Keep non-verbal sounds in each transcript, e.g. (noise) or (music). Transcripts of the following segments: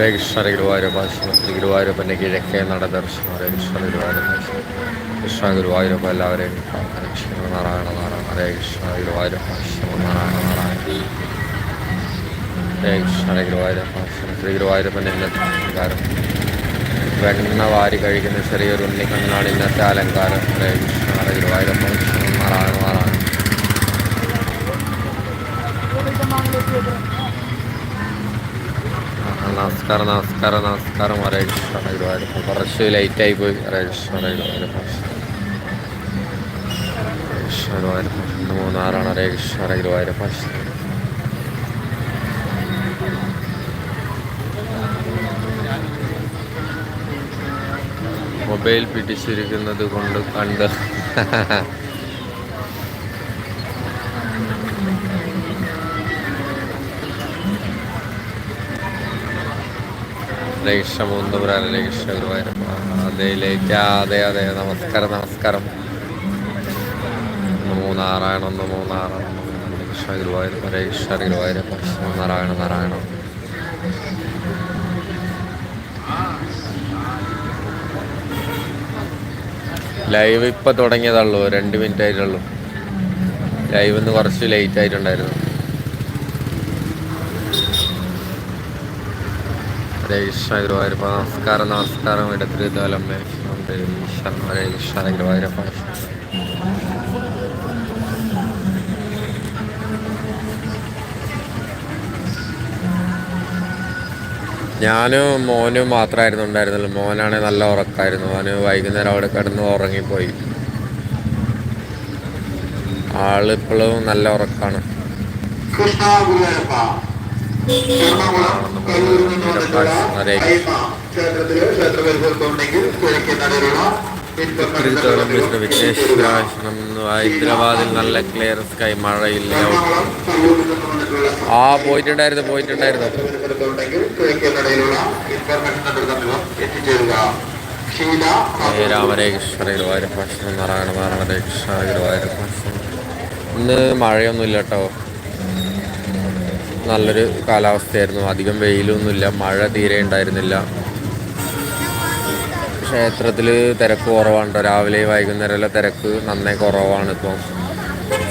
ഹരേ കൃഷ്ണ ഹരേ ഗുരുവായൂരപ്പ ശ്രീ ഗുരുവായൂരപ്പന്റെ കിഴക്കേ നട ദർശനം. ഹരേ കൃഷ്ണ ഹരേ ഗുരുവായൂരപ്പ കൃഷ്ണ ഗുരുവായൂരപ്പ എല്ലാവരെയും കൃഷ്ണ നാരായണ നാരായണ ഹരേ കൃഷ്ണ ഗുരുവായൂരപ്പ ശ്രീ നാരായണ നാരായണ ഹരേ കൃഷ്ണ ഹരേ ഗുരുവായൂരപ്പ ശ്രീ ഗുരുവായൂരപ്പന്റെ ഇന്നത്തെ അലങ്കാരം വെണ്ണ വാരി കഴിക്കുന്ന ചെറിയൊരു ഉണ്ണിക്കണ്ണനാണ് ഇന്നത്തെ അലങ്കാരം ഹരേ കൃഷ്ണ ഹരേ ഗുരുവായൂരപ്പ ശ്രീ നാരായണ നാരായണ നമസ്കാരം നമസ്കാരം നമസ്കാരം ഹരേ കൃഷ്ണ ഹരേ ഗുരുവായൂരപ്പ കുറച്ച് ലേറ്റായി പോയി ഹരേ കൃഷ്ണ ഹരേ ഗുരുവായൂരപ്പ കൃഷ്ണ ഗുരുവായൂരപ്പ മൂന്നാറാണ്. ഹരേ കൃഷ്ണ ഹരേ ഗുരുവായൂരപ്പ മൊബൈൽ പിടിച്ചിരിക്കുന്നത് കൊണ്ട് കണ്ട് ലക്ഷ മൂന്നുപുരാൻ ലക്ഷ ഗുരുവായൂരപ്പ അതെ അതെ നമസ്കാരം നമസ്കാരം. ഗുരുവായൂരപ്പ ലക്ഷ ഗുരുവായൂരപ്പ നാരായണ നാരായണ. ലൈവ് ഇപ്പം തുടങ്ങിയതുള്ളൂ രണ്ട് മിനിറ്റ് ആയിട്ടുള്ളൂ ലൈവ് ഇന്ന് കുറച്ച് ലേറ്റ് ആയിട്ടുണ്ടായിരുന്നു. കൃഷ്ണ ഗുരുവായൂരപ്പ നമസ്കാരം. നമസ്കാരം ഇടത്തിൽ തലമ്മേ ശരണം ഹരേ കൃഷ്ണ ഗുരുവായൂരപ്പ ഞാനും മോനും മാത്രമായിരുന്നു ഉണ്ടായിരുന്നുള്ളൂ. മോനാണെങ്കിൽ നല്ല ഉറക്കമായിരുന്നു അവന് വൈകുന്നേരം അവിടെ കിടന്ന് ഉറങ്ങിപ്പോയി. ആളിപ്പോഴും നല്ല ഉറക്കമാണ് ഹൈദരാബാദിൽ നല്ല ക്ലിയർ സ്കൈ മഴയില്ല. ആ പോയിട്ടുണ്ടായിരുന്നു പോയിട്ടുണ്ടായിരുന്നു. പരിസരത്തുണ്ടെങ്കിൽ കിഴക്കേ നടയിലുള്ള ഇൻഫർമേഷൻ സെന്റർ സമീപം എത്തിച്ചേരുക ഷീല ഹരേ രാമരേ കൃഷ്ണ ഗുരുവായൂരപ്പ നാരായണ നാരായണ കൃഷ്ണ ഗുരുവായൂരപ്പ ഇന്ന് മഴയൊന്നുമില്ല കേട്ടോ. നല്ലൊരു കാലാവസ്ഥയായിരുന്നു. അധികം വെയിലൊന്നുമില്ല മഴ തീരെ ഉണ്ടായിരുന്നില്ല. ക്ഷേത്രത്തിൽ തിരക്ക് കുറവാണ് രാവിലെ വൈകുന്നേരമല്ല തിരക്ക് നന്നേ കുറവാണ് ഇപ്പം.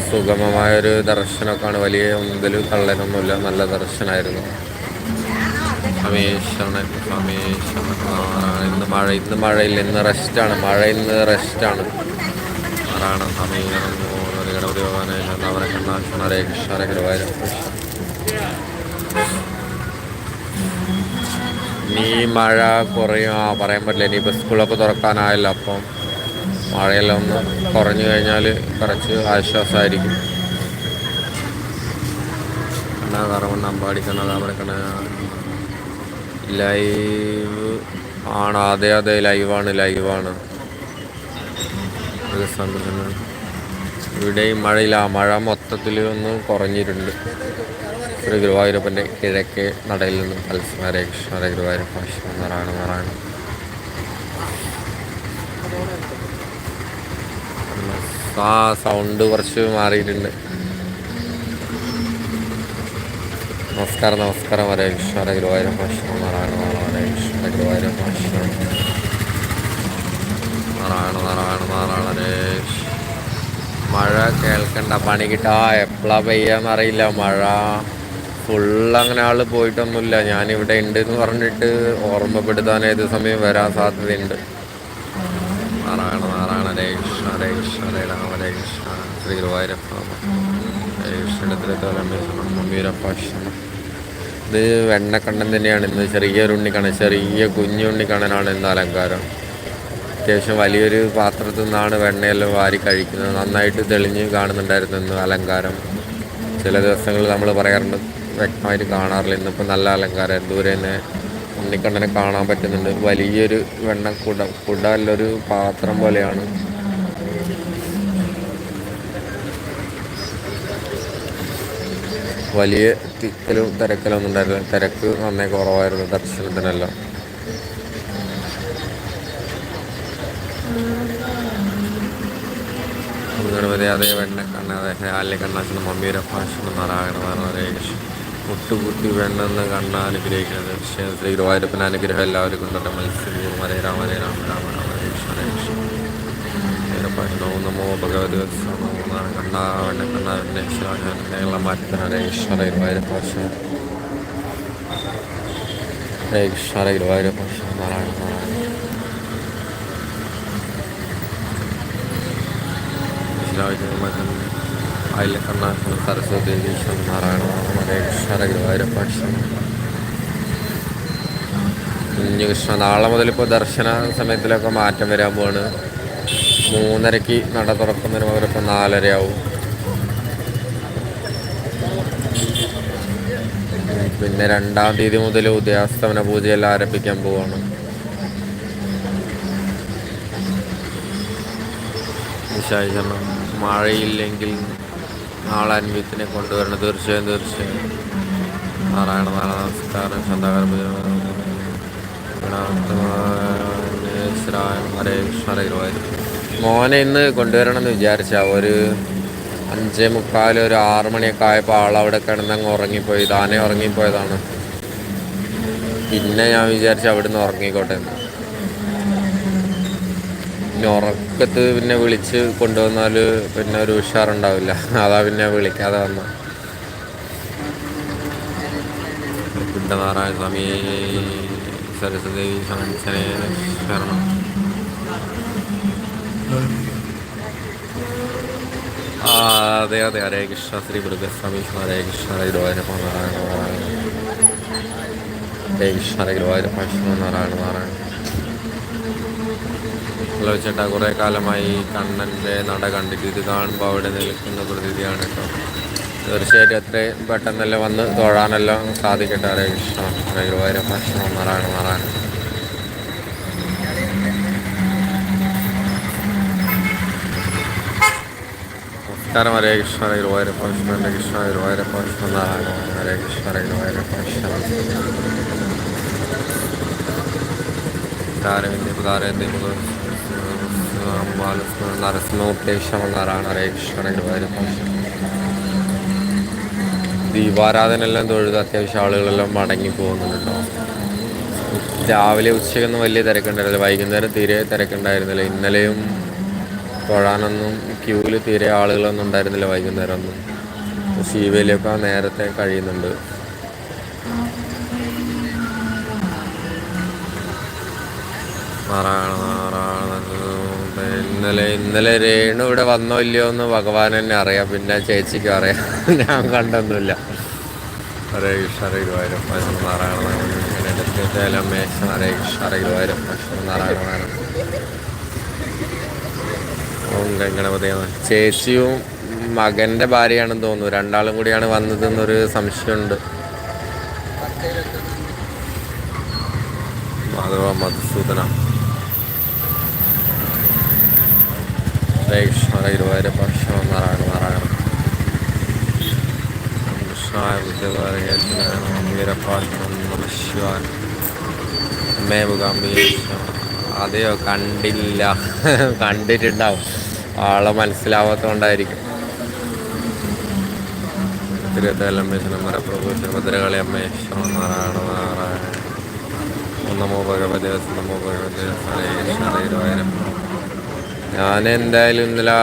സുഗമമായൊരു ദർശനമൊക്കെയാണ്. വലിയ ഒന്നിൽ തള്ളനൊന്നുമില്ല നല്ല ദർശനമായിരുന്നു. സമേശണ സമേശണ ഇന്ന് മഴ ഇന്ന് മഴയില്ല. ഇന്ന് റെസ്റ്റാണ്. മഴ ഇന്ന് റെസ്റ്റാണ്. ആറാണ് സമീകരണം ഗണപതി ഭഗവാനെ അവരെ കണ്ണാശന ഹരേ കൃഷ്ണ ഹരേ ഗുരുവായൂരപ്പ ഇനി മഴ കുറയും. ആ പറയാൻ പറ്റില്ല. ഇനിയിപ്പോൾ സ്കൂളൊക്കെ തുറക്കാനായല്ലോ. അപ്പം മഴയെല്ലാം ഒന്ന് കുറഞ്ഞു കഴിഞ്ഞാൽ കുറച്ച് ആശ്വാസമായിരിക്കും കണ്ണാകാറവണ്ണ അമ്പാടി കണ്ണാകാമര കണ്ണ ലൈവ് ആണ്. അതെ അതെ ലൈവാണ് ലൈവാണ്. ഇവിടെയും മഴയില്ല. മഴ മൊത്തത്തിൽ ഒന്ന് കുറഞ്ഞിട്ടുണ്ട്. ശ്രീ ഗുരുവായൂരപ്പന്റെ കിഴക്കേ നടയിൽ നിന്നും പൽസ്മ കൃഷ്ണരെ ഗുരുവായൂരപ്പ നാരായണ നാരായണ ആ സൗണ്ട് കുറച്ച് മാറിയിട്ടുണ്ട്. നമസ്കാരം നമസ്കാരം ഹരേ കൃഷ്ണ ഗുരുവായൂരപ്പ ശിവ നാരായണ നാരായണ ഹരേ കൃഷ്ണ ഹരേ ഗുരുവായൂരപ്പ ശിവ നാരായണ നാരായണ നാരായണ ഹരേ മഴ കേൾക്കണ്ട പണി കിട്ടാ എപ്പോഴാ പെയ്യാന്നറിയില്ല മഴ ഫുള്ള് അങ്ങനെ ആൾ പോയിട്ടൊന്നുമില്ല. ഞാനിവിടെ ഉണ്ട് എന്ന് പറഞ്ഞിട്ട് ഓർമ്മപ്പെടുത്താൻ ഏത് സമയം വരാൻ സാധ്യതയുണ്ട്. നാരായണ നാരായണ ഹരേ കൃഷ്ണ ഹരേ കൃഷ്ണ ഹരേ രാമ ഹരേ കൃഷ്ണ ശ്രീ ഗുരുവായൂരപ്പ ഇത് വെണ്ണക്കണ്ണൻ തന്നെയാണ്. ഇന്ന് ചെറിയൊരു ഉണ്ണിക്കണ്ണൻ ചെറിയ കുഞ്ഞു ഉണ്ണിക്കണ്ണനാണ് ഇന്ന് അലങ്കാരം. അത്യാവശ്യം വലിയൊരു പാത്രത്തിൽ നിന്നാണ് വെണ്ണയെല്ലാം വാരി കഴിക്കുന്നത്. നന്നായിട്ട് തെളിഞ്ഞ് കാണുന്നുണ്ടായിരുന്നു ഇന്ന് അലങ്കാരം. ചില ദിവസങ്ങളിൽ നമ്മൾ പറയാറുണ്ട് വ്യക്തമായിട്ട് കാണാറില്ല. ഇന്നിപ്പോൾ നല്ല അലങ്കാരം ദൂരെ തന്നെ ഉണ്ണിക്കണ്ണനെ കാണാൻ പറ്റുന്നുണ്ട്. വലിയൊരു വെണ്ണ കുട കുട അല്ലൊരു പാത്രം പോലെയാണ്. വലിയ തിക്കലും തിരക്കലൊന്നും ഉണ്ടായിരുന്നില്ല. തിരക്ക് നന്നേ കുറവായിരുന്നു ദർശനത്തിനെല്ലാം. ഗണപതി അതേ വെണ്ണക്കണ്ണ കണ്ണ അതേ കണ്ണാശന മമ്മിയുടെ ഭാഷണം നാരായണ നാരായണ ഹരേ കൃഷ്ണ മുട്ടുകുത്തി വേണ്ടെന്ന് കണ്ണ അനുഗ്രഹിക്കുന്നത് വിഷയം ശ്രീ ഗുരുവായൂരപ്പൻ അനുഗ്രഹം എല്ലാവരും ഉണ്ടട്ടെ മത്സ്യപൂർ ഹരേ രാമ ഹരേ രാമ രാമ രാമ ഹരേ നമോ ഭഗവതി അയിലക്കണ്ണ സരസ്വതി ഈശ്വരൻ നാരായണ ഹരേ കൃഷ്ണ കുഞ്ഞുകൃഷ്ണ നാളെ നാളെ മുതലിപ്പോൾ ദർശന സമയത്തിലൊക്കെ മാറ്റം വരാൻ പോവാണ്. മൂന്നരയ്ക്ക് നട തുറക്കുന്നതിന് പകരം ഇപ്പം നാലരയാവും. പിന്നെ രണ്ടാം തീയതി മുതൽ ഉദയാസ്തമന പൂജയെല്ലാം ആരംഭിക്കാൻ പോവാണ്. മഴയില്ലെങ്കിൽ നാളെ അൻവിത്തിനെ കൊണ്ടുവരണം. തീർച്ചയായും തീർച്ചയായും. നാരായണ നാളെ നമസ്കാരം. ശാന്താകാരം മോനെ ഇന്ന് കൊണ്ടുവരണം എന്ന് വിചാരിച്ച. ഒരു അഞ്ചേ മുക്കാൽ ഒരു ആറ് മണിയൊക്കെ ആയപ്പോൾ ആളവിടെ കിടന്നങ്ങ് ഉറങ്ങിപ്പോയി. താനേ ഉറങ്ങിപ്പോയതാണ്. പിന്നെ ഞാൻ വിചാരിച്ചു അവിടുന്ന് ഉറങ്ങിക്കോട്ടെ എന്ന്. ഉറക്കത്ത് പിന്നെ വിളിച്ച് കൊണ്ടുവന്നാൽ പിന്നെ ഒരു ഉഷാറുണ്ടാവില്ല. (laughs) അതാ പിന്നെ വിളിക്കാതെ വന്ന. നാരായണ സ്വാമി സരസ്വതി ശമൻസനെ ശരണം. ആ അതെ അതെ. ഹരേ കൃഷ്ണ ശ്രീ മൃഗസ്വാമി ഹരേ കൃഷ്ണ ഹരേ ഗുരുവായൂരപ്പ നാരായണ നാരായണ. ഹരേ കൃഷ്ണ ഹരേ ഗുരുവായൂരപ്പ നാരായണ നാരായണ. ഹലോ ചേട്ടാ കുറേ കാലമായി കണ്ണന്റെ നട കണ്ടിട്ട് ഇത് കാണുമ്പോൾ അവിടെ നിൽക്കുന്ന പ്രതീതിയാണ് കേട്ടോ. തീർച്ചയായിട്ടും എത്രയും പെട്ടെന്നെല്ലാം വന്ന് തൊഴാനെല്ലാം സാധിക്കട്ടെ. ഹരേ കൃഷ്ണ ഹരേ ഭക്ഷണം മാറാൻ നാരായണ നമസ്കാരം. ഹരേ കൃഷ്ണ ഹരേ ഗുരുവായൂരപ്പ കൃഷ്ണ ഹരേ കൃഷ്ണ ഗുരുവായൂരപ്പ കൃഷ്ണ നാരായണ ഹരേ കൃഷ്ണ ഹരേ ഗുരുവായൂരപ്പ കൃഷ്ണ നരസിംഹോപേക്ഷമ നാരായണ ഹരേ കൃഷ്ണ ഹരേ ഗുരുവായൂരപ്പ ദീപാരാധന എല്ലാം തൊഴുത് അത്യാവശ്യം ആളുകളെല്ലാം മടങ്ങി പോകുന്നുണ്ട്? രാവിലെ ഉച്ചയ്ക്കൊന്നും വലിയ തിരക്കുണ്ടായിരുന്നില്ല. വൈകുന്നേരം തീരെ തിരക്കുണ്ടായിരുന്നില്ല. ഇന്നലെയും തൊഴാനൊന്നും ക്യൂവിൽ തീരെ ആളുകളൊന്നും ഉണ്ടായിരുന്നില്ല വൈകുന്നേരം ഒന്നും ശീവയിലൊക്കെ നേരത്തെ കഴിയുന്നുണ്ട്. നാരായണ നാരായണ. ഇന്നലെ ഇന്നലെ രേണു ഇവിടെ വന്നോ ഇല്ലയോ എന്ന് ഭഗവാൻ തന്നെ അറിയാം. പിന്നെ ചേച്ചിക്കും അറിയാം. ഞാൻ കണ്ടൊന്നുമില്ല. ഹരേ കൃഷ്ണ ഹരേ ഗുരുവായൂരപ്പ നാരായണ നാരായണ ഹരേ കൃഷ്ണ ഹരേ ഗുരുവായൂരപ്പ നാരായണ നാരായണ ഓം ഗംഗണപതിയാണ് ചേച്ചിയും മകന്റെ ഭാര്യയാണെന്ന് തോന്നുന്നു. രണ്ടാളും കൂടിയാണ് വന്നതെന്നൊരു സംശയമുണ്ട്. മാധവ മധുസൂദന. ഹരേ കൃഷ്ണ ഹരേ ഗുരുവായൂരപ്പ കൃഷ്ണ നാരായണ നാരായണ അതെയോ കണ്ടില്ല കണ്ടിട്ടുണ്ടാവും ആളെ മനസ്സിലാവാത്തോണ്ടായിരിക്കും തിരുത്തലമ്മേശ്വരമ്മര പ്രഭു ഭദ്രകളി നാരായണ നാരായണ. നമോ ഭഗവതി നമോ ഭഗവതി ഹരേ കൃഷ്ണ ഗുരുവായൂരപ്പ ഞാൻ എന്തായാലും ഇന്നലെ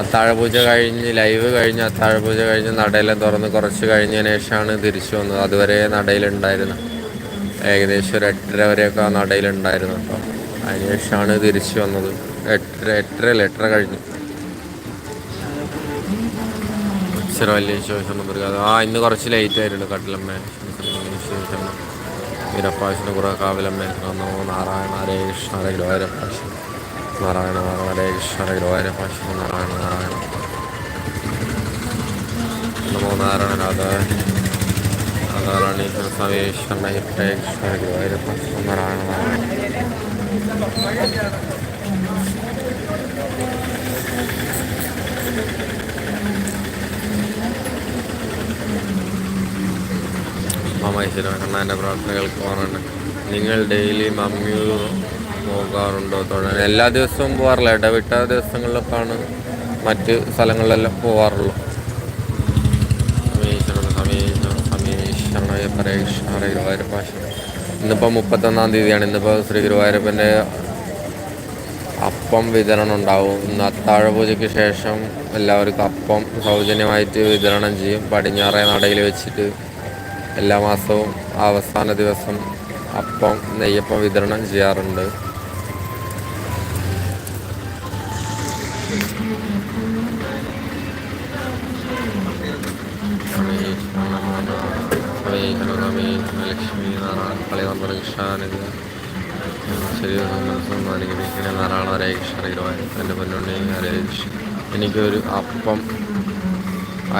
അത്താഴപൂജ കഴിഞ്ഞ് ലൈവ് കഴിഞ്ഞ് അത്താഴപൂജ കഴിഞ്ഞ് നടയെല്ലാം തുറന്ന് കുറച്ച് കഴിഞ്ഞതിന് ശേഷമാണ് തിരിച്ചു വന്നത്. അതുവരെ നടയിലുണ്ടായിരുന്നു ഏകദേശം ഒരു എട്ടര വരെയൊക്കെ ആ നടയിലുണ്ടായിരുന്നു. കേട്ടോ അതിനുശേഷമാണ് തിരിച്ചു വന്നത്. എട്ടര എട്ടര അല്ല? എട്ടര കഴിഞ്ഞു. വലിയ ശേഷം ആ ഇന്ന് കുറച്ച് ലേറ്റ് ആയിരുന്നു. കട്ടിലമ്മ ശേഷം വീരപ്പാശിന് കുറേ കാവിലമ്മ നാരായണ ഹരേ കൃഷ്ണ ഹരേ നാരായണ നാരായണ കൃഷ്ണ ഗുരുവായ ഭാഷ നാരായണ. നാരായണ നമോ നാരായണ രാധാരാണി സമേശ്വരന ഹരേ കൃഷ്ണ ഗുരുവായ ഭാഷ നാരായണ. നാരായണ മാമേശ്വരൻ കണ്ണാന്റെ പ്രാർത്ഥനകൾക്ക് പറഞ്ഞിട്ട് നിങ്ങൾ ഡെയിലി മമ്മിയൂർ പോകാറുണ്ടോ? തൊഴാൻ? എല്ലാ ദിവസവും പോകാറില്ല ഇടവിട്ട ദിവസങ്ങളിലൊക്കെയാണ് മറ്റ് സ്ഥലങ്ങളിലെല്ലാം പോകാറുള്ളൂ ഇന്നിപ്പോൾ മുപ്പത്തൊന്നാം തീയതിയാണ്. ഇന്നിപ്പോൾ ശ്രീ ഗുരുവായൂരപ്പന്റെ അപ്പം വിതരണം ഉണ്ടാവും. ഇന്ന് അത്താഴ പൂജയ്ക്ക് ശേഷം എല്ലാവർക്കും അപ്പം സൗജന്യമായിട്ട് വിതരണം ചെയ്യും. പടിഞ്ഞാറേ നടയിൽ വെച്ചിട്ട് എല്ലാ മാസവും അവസാന ദിവസം അപ്പം നെയ്യപ്പം വിതരണം ചെയ്യാറുണ്ട്. ലക്ഷ്മി നാരായണ നമ്പർ കൃഷ്ണാനന്ദ ശരി മനസ്സും അനുഗ്രഹിക്കുന്ന നാരായണ ഹരേ കൃഷ്ണ എന്റെ പൊന്നുണ്ണി ഹരേ എനിക്കൊരു അപ്പം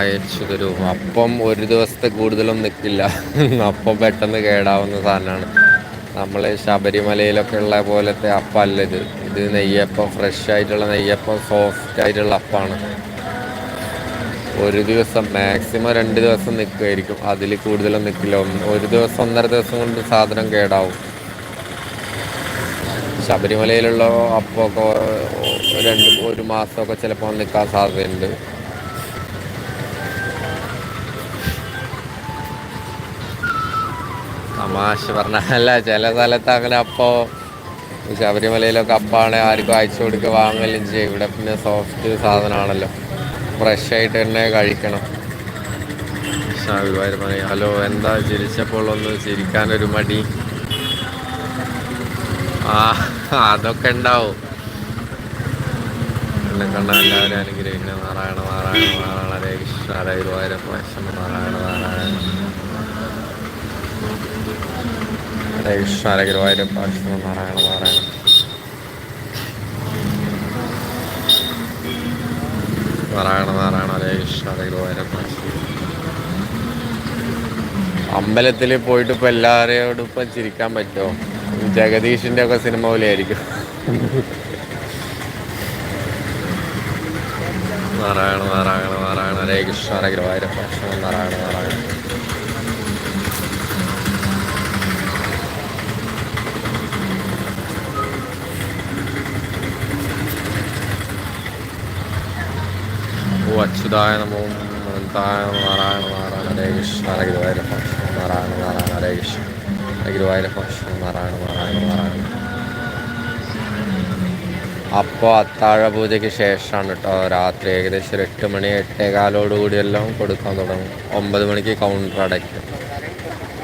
അയച്ചു തരൂ അപ്പം ഒരു ദിവസത്തെ കൂടുതലും നിൽക്കില്ല. അപ്പം പെട്ടെന്ന് കേടാവുന്ന സാധനമാണ്. നമ്മൾ ശബരിമലയിലൊക്കെ ഉള്ള പോലത്തെ അപ്പം അല്ല ഇത്. ഇത് നെയ്യപ്പം ഫ്രഷ് ആയിട്ടുള്ള നെയ്യപ്പം സോഫ്റ്റ് ആയിട്ടുള്ള അപ്പമാണ് ഒരു ദിവസം മാക്സിമം രണ്ട് ദിവസം നിൽക്കുമായിരിക്കും അതിൽ കൂടുതലും നിൽക്കില്ല ഒരു ദിവസം ഒന്നര ദിവസം കൊണ്ട് സാധനം കേടാവും. ശബരിമലയിലുള്ള അപ്പമൊക്കെ രണ്ട് ഒരു മാസമൊക്കെ ചിലപ്പോൾ നിൽക്കാൻ സാധ്യതയുണ്ട്. തമാശ പറഞ്ഞല്ല ചില സ്ഥലത്ത് അങ്ങനെ അപ്പോൾ ശബരിമലയിലൊക്കെ അപ്പാണ് ആർക്കും അയച്ചു കൊടുക്കുക വാങ്ങലും ചെയ്യും. ഇവിടെ പിന്നെ സോഫ്റ്റ് സാധനമാണല്ലോ. ഫ്രഷ് ആയിട്ട് തന്നെ കഴിക്കണം. ഷാവിവാര് പറയും ഹലോ എന്താ ചിരിച്ചപ്പോൾ ഒന്ന് ചിരിക്കാനൊരു മടി? ആ അതൊക്കെ ഉണ്ടാവും. എന്നെ കണ്ട എല്ലാവരും അനുഗ്രഹിക്കുന്ന നാരായണ നാരായണ നാരായണ ഹരേ കൃഷ്ണ ഹരേ ഗുരുവായൂരപ്പ നാരായണ നാരായണ. ഹരേ കൃഷ്ണ ഹരേ ഗുരുവായൂര പ്രശ്നം നാരായണ നാരായണ. നാരായണ നാരായണ ഹരേ കൃഷ്ണ ഹരേ ഗുരുവായൂരപ്പ അമ്പലത്തിൽ പോയിട്ട് ഇപ്പൊ എല്ലാവരെയോടും ഇപ്പം ചിരിക്കാൻ പറ്റുമോ? ജഗദീഷിന്റെ ഒക്കെ സിനിമ പോലെ ആയിരിക്കും. നാരായണ നാരായണ നാരായണ ഹരേ കൃഷ്ണ ഹരേ ഗുരുവായൂരപ്പ നാരായണ നാരായണ. ഓ അച്യുതായ നാരായണ നാരായണ ഹരേ കൃഷ്ണ ഗുരുവായൂരപ്പ നാരായണ നാരായണ ഹരേ കൃഷ്ണ ഗുരുവായൂരപ്പ നാരായണ നാരായണ നാരായണ. അപ്പോൾ അത്താഴ പൂജയ്ക്ക് ശേഷമാണ് കേട്ടോ രാത്രി ഏകദേശം എട്ട് മണി എട്ടേകാലോട് കൂടിയെല്ലാം കൊടുക്കാൻ തുടങ്ങും. ഒമ്പത് മണിക്ക് കൗണ്ടർ അടയ്ക്കും.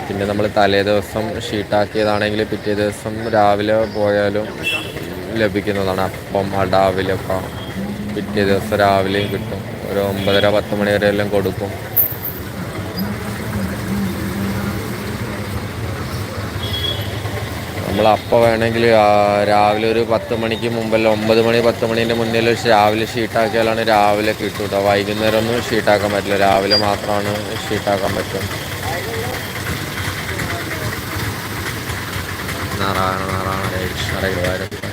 പിന്നെ നമ്മൾ തലേ ദിവസം ഷീട്ടാക്കിയതാണെങ്കിൽ പിറ്റേ ദിവസം രാവിലെ പോയാലും ലഭിക്കുന്നതാണ് അപ്പം അടാവിലൊക്കെ പിറ്റേ ദിവസം രാവിലെയും കിട്ടും. ഒരു ഒമ്പതര പത്ത് മണി വരെ എല്ലാം കൊടുക്കും. നമ്മൾ അപ്പോൾ വേണമെങ്കിൽ രാവിലെ ഒരു പത്ത് മണിക്ക് മുമ്പല്ല ഒമ്പത് മണി പത്ത് മണീന്റെ മുന്നിൽ രാവിലെ ഷീട്ടാക്കിയാലാണ് രാവിലെ കിട്ടും കേട്ടോ വൈകുന്നേരം ഒന്നും ഷീട്ടാക്കാൻ പറ്റില്ല. രാവിലെ മാത്രമാണ് ഷീട്ടാക്കാൻ പറ്റും നാറാണ് നാറാണ് ഹരേ കൃഷ്ണ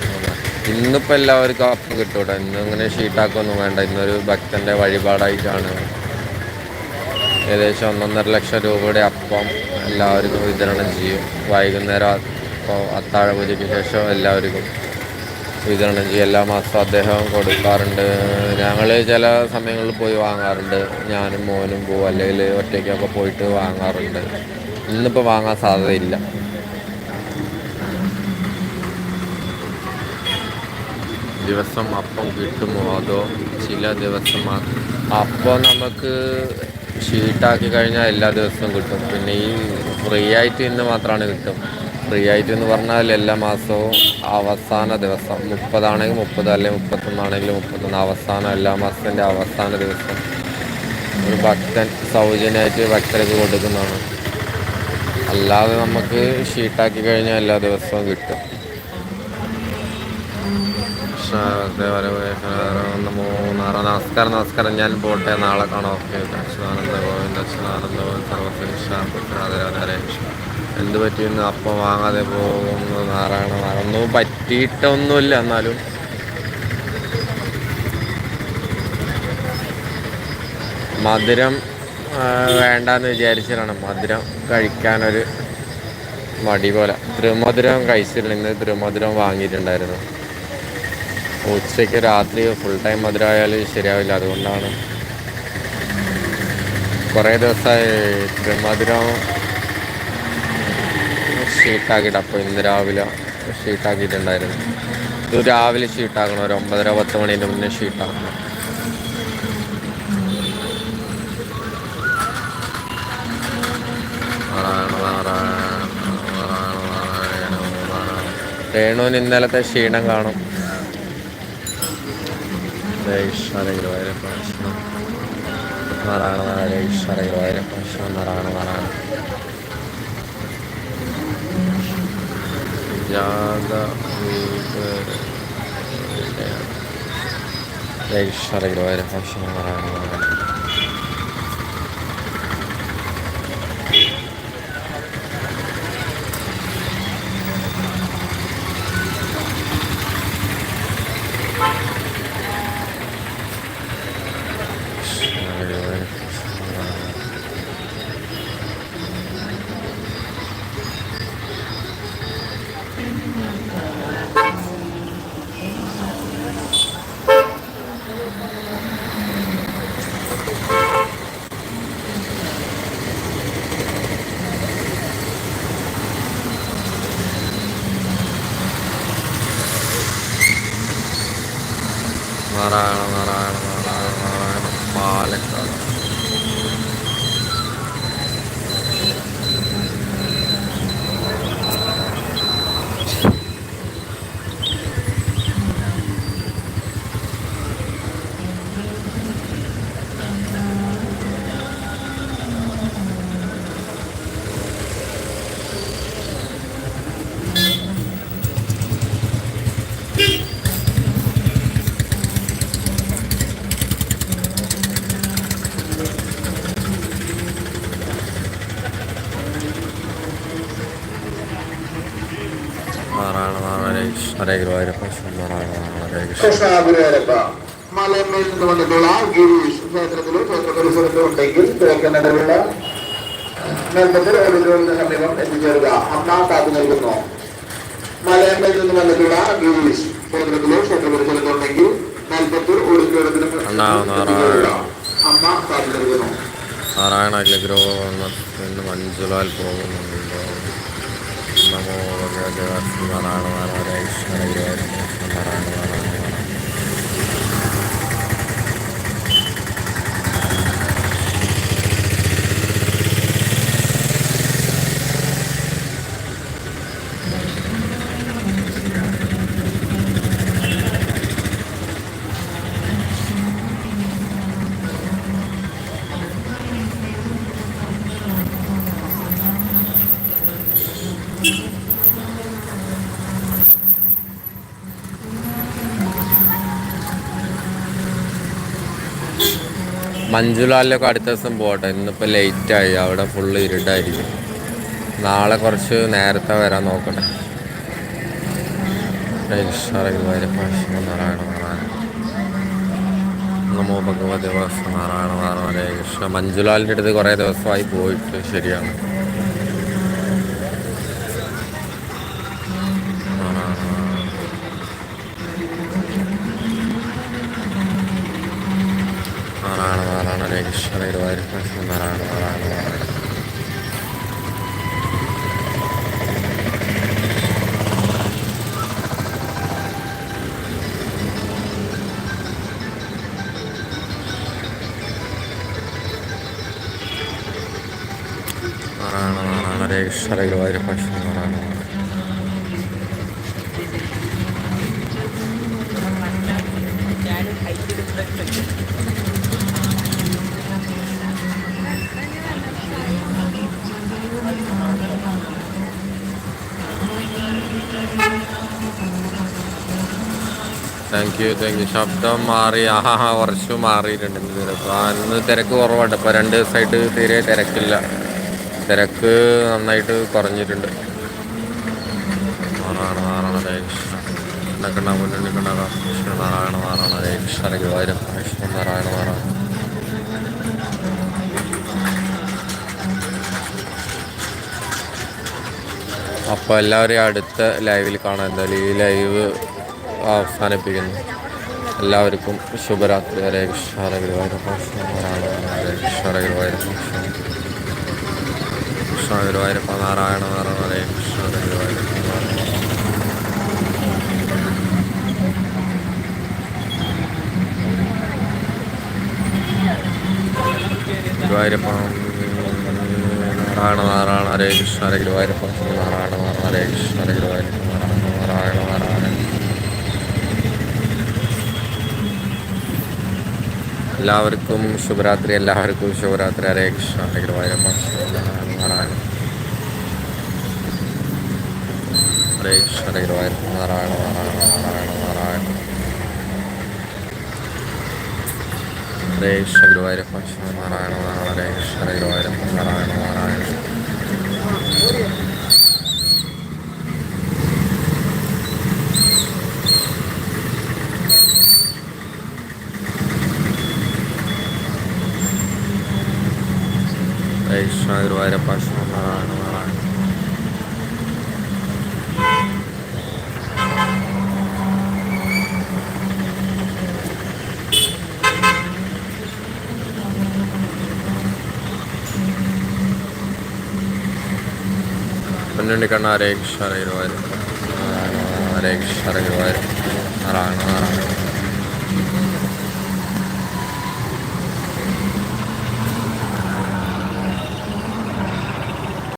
ഇന്നിപ്പോൾ എല്ലാവർക്കും അപ്പ് കിട്ടൂട്ടോ. കേട്ടോ ഇന്ന് ഇങ്ങനെ ഷീട്ടാക്കൊന്നും വേണ്ട. ഇന്നൊരു ഭക്തന്റെ വഴിപാടായിട്ടാണ്. ഏകദേശം ഒന്നൊന്നര ലക്ഷം രൂപയുടെ അപ്പം എല്ലാവർക്കും വിതരണം ചെയ്യും. വൈകുന്നേരം അപ്പോൾ അത്താഴ പൂജയ്ക്ക് ശേഷം എല്ലാവർക്കും വിതരണം ചെയ്യും. എല്ലാ മാസവും അദ്ദേഹം കൊടുക്കാറുണ്ട്. ഞങ്ങൾ ചില സമയങ്ങളിൽ പോയി വാങ്ങാറുണ്ട്. ഞാനും മോനും പോവും. അല്ലെങ്കിൽ ഒറ്റയ്ക്കൊക്കെ പോയിട്ട് വാങ്ങാറുണ്ട്. ഇന്നിപ്പോൾ വാങ്ങാൻ സാധ്യതയില്ല. ദിവസം അപ്പം കിട്ടുമോ അതോ ചില ദിവസം അപ്പം നമുക്ക് ഷീട്ടാക്കി കഴിഞ്ഞാൽ എല്ലാ ദിവസവും കിട്ടും. പിന്നെ ഈ ഫ്രീ ആയിട്ട് ഇന്ന് മാത്രമാണ് കിട്ടും. ഫ്രീ ആയിട്ട് എന്ന് പറഞ്ഞാൽ എല്ലാ മാസവും അവസാന ദിവസം. മുപ്പതാണെങ്കിൽ മുപ്പത് അല്ലെങ്കിൽ മുപ്പത്തൊന്നാണെങ്കിൽ മുപ്പത്തൊന്ന്. അവസാനം എല്ലാ മാസത്തിന്റെ അവസാന ദിവസം. ഒരു ഭക്തൻ സൗജന്യമായിട്ട് ഭക്തർക്ക് കൊടുക്കുന്നതാണ്. അല്ലാതെ നമുക്ക് ഷീട്ടാക്കി കഴിഞ്ഞാൽ എല്ലാ ദിവസവും കിട്ടും. നമോ നമസ്കാരം നമസ്കാരം. ഞാൻ പോട്ടെ നാളെ കാണാം. ഓക്കെ ദക്ഷിണാനന്ദ ഗോവിന്ദ ദക്ഷിണാനന്ദ ഗോവിന്ദ സർവശിക്ഷാഹരേ എന്ത് പറ്റിയെന്ന് അപ്പം വാങ്ങാതെ പോകുന്നു നാരായണ. ഒന്നും പറ്റിയിട്ടൊന്നുമില്ല എന്നാലും. മധുരം വേണ്ടെന്ന് വിചാരിച്ചിട്ടാണ് മധുരം കഴിക്കാനൊരു മടി പോലെ. ത്രിമധുരം കഴിച്ചിട്ടുണ്ടെങ്കിൽ ത്രിമധുരം വാങ്ങിയിട്ടുണ്ടായിരുന്നു. ഉച്ചയ്ക്ക് രാത്രി ഫുൾ ടൈം മധുരമായാൽ ശരിയാവില്ല. അതുകൊണ്ടാണ് കുറേ ദിവസമായി മധുരം ഷീട്ടാക്കിയിട്ട് അപ്പോൾ ഇന്ന് രാവിലെ ഷീട്ടാക്കിയിട്ടുണ്ടായിരുന്നു ഇത് രാവിലെ ഷീട്ടാക്കണം ഒരു ഒമ്പതര പത്ത് മണീന്റെ മുന്നേ ഷീട്ടാക്കണം രേണുവിന് ഇന്നലത്തെ ക്ഷീണം കാണും. ഈശ്വരഗുരുവായൂര പ്രശ്നം നാരായണ നാരായണ ഈശ്വരഗുരുവായൂര പ്രശ്നം നാരായണ നാരായണ ജാത ഈശ്വരഗുരുവായൂര പ്രശ്നം നാരായണ നാരായണ ഈശ്വരഗുരുവായൂര പ്രശ്നം നാരായണ നാരായണ നാരായണ നാരായണ നാരായണ പാലക്കാട് നാരായണ നാരായണ ഈശ്വര ഗുരുവായൂര പ്രശ്നം നാരായണ നാരായണ മലമേൽ നിന്ന് വന്നിട്ടുള്ള ഗിരീഷ് ക്ഷേത്രത്തിലോ ക്ഷേത്ര പരിസരത്തോ ഉണ്ടെങ്കിൽ കിഴക്കനടവുള്ള മേൽപ്പത്തിൽ ഓരോരുത്തരുടെ സമീപം എത്തിച്ചേരുക. അമ്മ കാത്തു നൽകുന്നു മലയമ്മയിൽ നിന്ന് വന്നിട്ടുള്ള ഗിരീഷ് ക്ഷേത്രത്തിലോ ക്ഷേത്ര പരിസരത്തോ ഉണ്ടെങ്കിൽ മേൽപ്പത്തൂർ ഓഡിറ്റോറിയത്തിന് അമ്മ കാത്തു നൽകുന്നു നാരായണ മഞ്ജുലാൽ പോകുന്നുണ്ടോ നമോ നാരായണ നാരായണ ഈശ്വര നാരായണ നാരായണ നാരായണ മഞ്ജുലാലിലൊക്കെ അടുത്ത ദിവസം പോകട്ടെ ഇന്നിപ്പോൾ ലേറ്റായി അവിടെ ഫുള്ള് ഇരുട്ടായിരിക്കും. നാളെ കുറച്ച് നേരത്തെ വരാൻ നോക്കട്ടെ. നമോ ഭഗവതി നാരായണ നാരായണ മഞ്ജുലാലിന്റെ അടുത്ത് കുറേ ദിവസമായി പോയിട്ട് ശരിയാണ് നാരായണ നാരായണ നാരായണ നാരായണ ഹരേ കൃഷ്ണ ഗുരുവായൂര പ്രശ്നം നാരായണ നാരായണ നാരായണ നാരായണ നാരായണ ഹരേ കൃഷ്ണ ഗുരുവായൂര പ്രശ്നം Narayana Narayana thank you thank you ശബ്ദം മാറി ആഹാ ഹാ കുറച്ച് മാറിയിട്ടുണ്ട് തിരക്ക് ആ ഇന്ന് തിരക്ക് കുറവായിട്ട് ഇപ്പോൾ രണ്ട് ദിവസമായിട്ട് തീരെ തിരക്കില്ല. തിരക്ക് നന്നായിട്ട് കുറഞ്ഞിട്ടുണ്ട്. മാറാണ് മാറാണ് എണ്ണക്കണ്ണ മുന്നണിക്കണ്ണ കൃഷ്ണ നാരായണ മാറാണ് കൃഷ്ണ ഗുരുവായൂരം കൃഷ്ണ നാരായണ മാറാണ് അപ്പോൾ എല്ലാവരെയും അടുത്ത ലൈവിൽ കാണാം. എന്തായാലും ഈ ലൈവ് അവസാനിപ്പിക്കുന്നു. എല്ലാവർക്കും ശുഭരാത്രി. ഹരേ കൃഷ്ണ ഹരേ ഗുരുവായൂരപ്പ. നാരായണ ഹരേ കൃഷ്ണ ഹരേ ഗുരുവായൂരപ്പ. കൃഷ്ണ ഗുരുവായൂരപ്പ നാരായണ നാരായണ ഹരേ കൃഷ്ണ ഹരേ ഗുരുവായൂരപ്പ. ഗുരുവായൂരപ്പ നാരായണ നാരായണ ഹരേ കൃഷ്ണ ഗുരുവായൂരപ്പ നാരായണ നാരായണ ഹരേ കൃഷ്ണ ഗുരുവായൂരപ്പ. നാരായണ നാരായണ എല്ലാവർക്കും ശുഭരാത്രി എല്ലാവർക്കും ശുഭരാത്രി. ഹരേ കൃഷ്ണ. ഹരേ ഹരേ കൃഷ്ണ. ഹരേ നാരായണ നാരായണ നാരായണ നാരായണ. ഹരേ കൃഷ്ണ ഗുരുവായൂരപ്പ നാരായണ നാരായണ ഹരേ കൃഷ്ണ നാരായണ നാരായണ ഹരേ കൃഷ്ണ ഗുരുവായൂരപ്പ നാരായണ നാരായണ പൊന്നുണ്ണി കണ്ണ ഹരേ കൃഷ്ണ ഹരേ ഗുരുവായൂരപ്പ നാരായണ ഹരേ കൃഷ്ണ ഹരേ ഗുരുവായൂരപ്പ നാരായണ നാരായണ